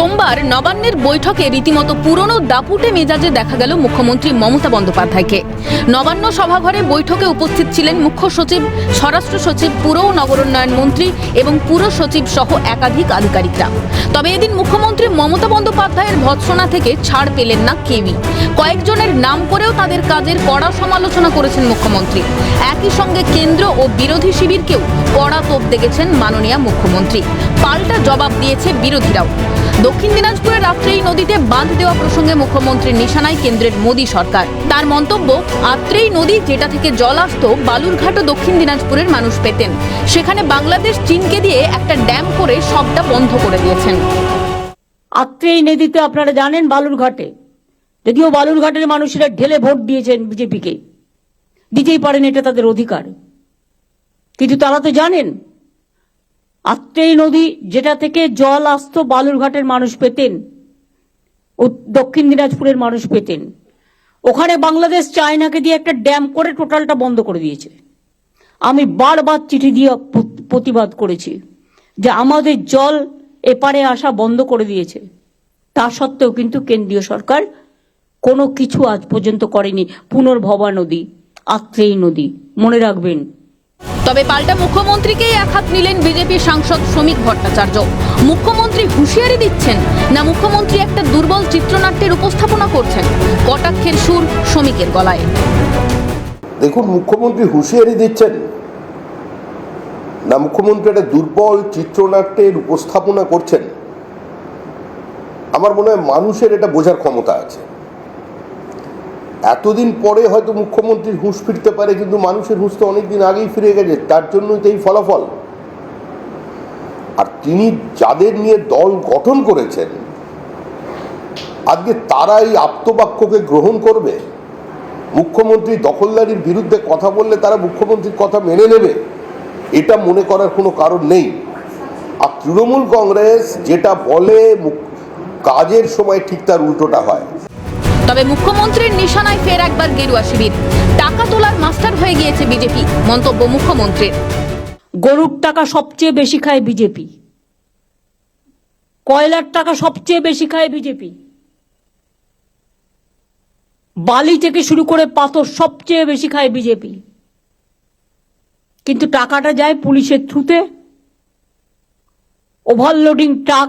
সোমবার নবান্নের বৈঠকে রীতিমতো পুরনো দাপুটে মেজাজে দেখা গেল মুখ্যমন্ত্রী মমতা বন্দ্যোপাধ্যায়কে। নবান্ন সভাঘরে বৈঠকে উপস্থিত ছিলেন মুখ্য সচিব, স্বরাষ্ট্র সচিব, পুর ও নগরোন্নয়ন মন্ত্রী এবং পুর সচিব সহ একাধিক আধিকারিকরা। তবে এদিন মুখ্যমন্ত্রী মমতা বন্দ্যোপাধ্যায়ের ভৎসনা থেকে ছাড় পেলেন না কেউই। কয়েকজনের নাম করেও তাদের কাজের কড়া সমালোচনা করেছেন মুখ্যমন্ত্রী। একই সঙ্গে কেন্দ্র ও বিরোধী শিবিরকেও কড়া তোপ দেখেছেন মাননীয় মুখ্যমন্ত্রী। পাল্টা জবাব দিয়েছে বিরোধীরাও। দক্ষিণ দিনাজপুরের রাত্রেই নদীতে বাঁধ দেওয়া প্রসঙ্গে মুখ্যমন্ত্রীর নিশানায় কেন্দ্রের মোদী সরকার। তার মন্তব্য, আত্রেই নদী যেটা থেকে জল আসতো বালুরঘাট ও দক্ষিণ দিনাজপুরের মানুষ পেতেন। সেখানে বাংলাদেশ চীনকে দিয়ে একটা ড্যাম করে সবটা বন্ধ করে দিয়েছেন। আত্রেই নদীতে আপনারা জানেন বালুরঘাটে। যদিও বালুরঘাটের মানুষেরা ঢেলে ভোট দিয়েছেন বিজেপিকে। দিতেই পারেন, এটা তাদের অধিকার। কিন্তু তারা তো জানেন আত্রেই নদী, যেটা থেকে জল আসতো বালুরঘাটের মানুষ পেতেন দক্ষিণ দিনাজপুরের মানুষ পেতেন। ওখানে বাংলাদেশ চায়নাকে দিয়ে একটা ড্যাম করে টোটালটা বন্ধ করে দিয়েছে। আমি বারবার চিঠি দিয়ে প্রতিবাদ করেছি যে আমাদের জল এপারে আসা বন্ধ করে দিয়েছে। তা সত্ত্বেও কিন্তু কেন্দ্রীয় সরকার কোনো কিছু আজ পর্যন্ত করেনি। পুনর্ভবা নদী আত্রেই নদী, মনে রাখবেন তবে পাল্টা মুখ্যমন্ত্রীকেই একহাত নিলেন বিজেপি সাংসদ শ্রমিক ভট্টাচার্য। মুখ্যমন্ত্রী হুঁশিয়ারি দিচ্ছেন, না মুখ্যমন্ত্রী একটা দুর্বল চিত্রনাট্যের উপস্থাপনা করছেন, কটাক্ষের সুর শ্রমিকের গলায়। দেখুন, মুখ্যমন্ত্রী হুঁশিয়ারি দিচ্ছেন, না মুখ্যমন্ত্রী একটা দুর্বল চিত্রনাট্যের উপস্থাপনা করছেন। আমার মনে হয় মানুষের এটা বোঝার ক্ষমতা আছে। এতদিন পরে হয়তো মুখ্যমন্ত্রীর হুঁশ ফিরতে পারে, কিন্তু মানুষের হুঁশ তো অনেকদিন আগেই ফিরে গেছে, তার জন্যই তো এই ফলাফল। আর তিনি যাদের নিয়ে দল গঠন করেছেন, আজকে তারা এই আপ্তবাক্যকে গ্রহণ করবে? মুখ্যমন্ত্রী দখলদারির বিরুদ্ধে কথা বললে তারা মুখ্যমন্ত্রীর কথা মেনে নেবে? এটা মনে করার কোনো কারণ নেই। আর তৃণমূল কংগ্রেস যেটা বলে কাজের সময় ঠিক তার উল্টোটা হয়। তবে মুখ্যমন্ত্রীর নিশানায় ফের একবার গেরুয়া শিবির। টাকা তোলার মাস্টার হয়ে গিয়েছে বিজেপি। মন্তব্য মুখ্যমন্ত্রীর। গরুর টাকা সবচেয়ে বেশি খায় বিজেপি। কয়লার টাকা সবচেয়ে বেশি খায় বিজেপি। বালি থেকে শুরু করে পাথর সবচেয়ে বেশি খায় বিজেপি। কিন্তু টাকাটা যায় পুলিশের থ্রুতে। Overloading truck.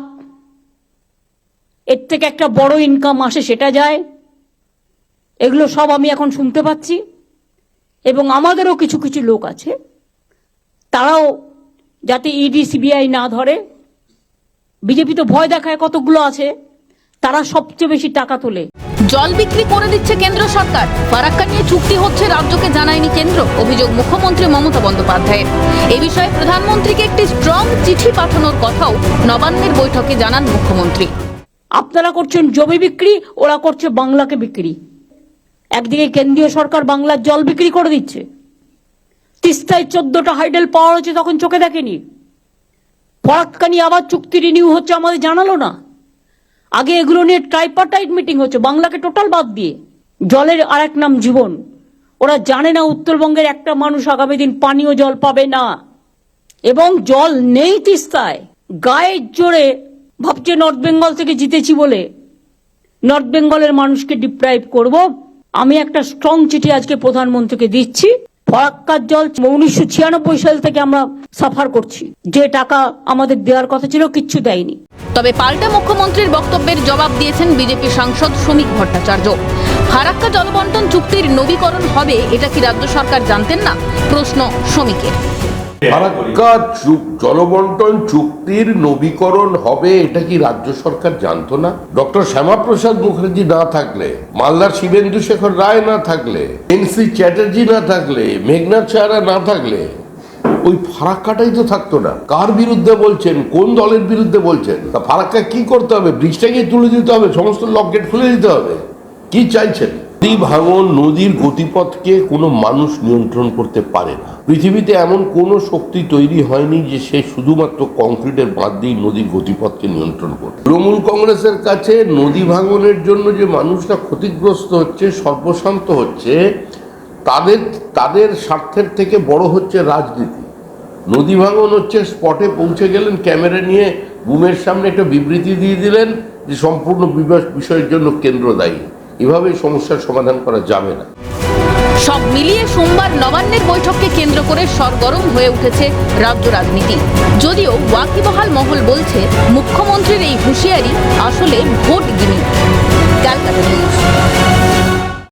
এর থেকে একটা বড় ইনকাম আসে সেটা যায় এগুলো সব আমি এখন শুনতে পাচ্ছি। এবং আমাদেরও কিছু কিছু লোক আছে। তারাও যাতে ইডি সিবিআই না ধরে। বিজেপি তো ভয় দেখায় কতগুলো আছে। তারা সবচেয়ে বেশি টাকা তোলে। জল বিক্রি করে দিচ্ছে কেন্দ্র সরকার। ফারাক্কা নিয়ে চুক্তি হচ্ছে রাজ্যকে জানায়নি কেন্দ্র অভিযোগ মুখ্যমন্ত্রী মমতা বন্দ্যোপাধ্যায়ের। এ বিষয়ে প্রধানমন্ত্রীকে একটি স্ট্রং চিঠি পাঠানোর কথাও নবান্নের বৈঠকে জানান মুখ্যমন্ত্রী। আপনারা করছেন জমি বিক্রি ওরা করছে বাংলাকে বিক্রি। একদিকে কেন্দ্রীয় সরকার বাংলার জল বিক্রি করে দিচ্ছে। তিস্তায় চোদ্দটা হাইডেল পাওয়া হচ্ছে তখন চোখে দেখেনি। ফরাক্কা নিয়ে আবার চুক্তি রিনিউ হচ্ছে আমাদের জানালো না। আগে এগুলো নিয়ে ট্রাইপার্টাইট মিটিং হচ্ছে, বাংলাকে টোটাল বাদ দিয়ে। জলের আর এক নাম জীবন। ওরা জানে না উত্তরবঙ্গের একটা মানুষ আগামী দিন পানীয় জল পাবে না। এবং জল নেই তিস্তায়। গায়ের জোরে ভাবছে নর্থ বেঙ্গল থেকে জিতেছি বলে। নর্থ বেঙ্গলের মানুষকে ডিপ্রাইভ করব। আমি একটা স্ট্রং চিঠি আজকে প্রধানমন্ত্রীকে দিচ্ছি। ফরাক্কার জল উনিশশো ছিয়ানব্বই সাল থেকে আমরা সাফার করছি। যে টাকা আমাদের দেওয়ার কথা ছিল কিচ্ছু দেয়নি। তবে পাল্টা মুখ্যমন্ত্রীর বক্তব্যের জবাব দিয়েছেন বিজেপি সাংসদ শ্রমিক ভট্টাচার্য। ফারাক্কা জলবন্টন চুক্তির নবীকরণ হবে, এটা কি রাজ্য সরকার জানতেন না? প্রশ্ন শ্রমিকের। ফারাক্কা জলবন্টন চুক্তির নবীকরণ হবে, এটা কি রাজ্য সরকার জানতো না? ডক্টর শ্যামাপ্রসাদ মুখার্জি না থাকলে, মালদার শিবেন্দু শেখর রায় না থাকলে, এনসি চ্যাটার্জি না থাকলে মেঘনাথ সাহারা না থাকলে, ওই ফারাক্কাটাই তো থাকতো না। কার বিরুদ্ধে বলছেন, কোন দলের বিরুদ্ধে বলছেন? তা ফারাক্কা কি করতে হবে? ব্রিজটাকে তুলে দিতে হবে, সমস্ত লক গেট খুলে দিতে হবে। কি চাইছেন? নদী ভাঙন, নদীর গতিপথকে কোনো মানুষ নিয়ন্ত্রণ করতে পারে না। পৃথিবীতে এমন কোনো শক্তি তৈরি হয়নি যে সে শুধুমাত্র কংক্রিটের বাদ দিয়ে নদীর গতিপথকে নিয়ন্ত্রণ করবে। তৃণমূল কংগ্রেসের কাছে নদী ভাঙনের জন্য যে মানুষরা ক্ষতিগ্রস্ত হচ্ছে, সর্বশান্ত হচ্ছে, তাদের তাদের স্বার্থের থেকে বড় হচ্ছে রাজনীতি। নদী ভাঙন হচ্ছে স্পটে পৌঁছে গেলেন, ক্যামেরা নিয়ে বুমের সামনে একটা বিবৃতি দিয়ে দিলেন যে সম্পূর্ণ বিষয়ের জন্য কেন্দ্র দায়ী এভাবে সমস্যার সমাধান করা যাবে না। সব মিলিয়ে সোমবার নবান্নের বৈঠককে কেন্দ্র করে সরগরম হয়ে উঠেছে রাজ্য রাজনীতি। যদিও ওয়াকিবহাল মহল বলছে, মুখ্যমন্ত্রীর এই হুঁশিয়ারি আসলে ভোট গিনি। ক্যালকাটা নিউজ।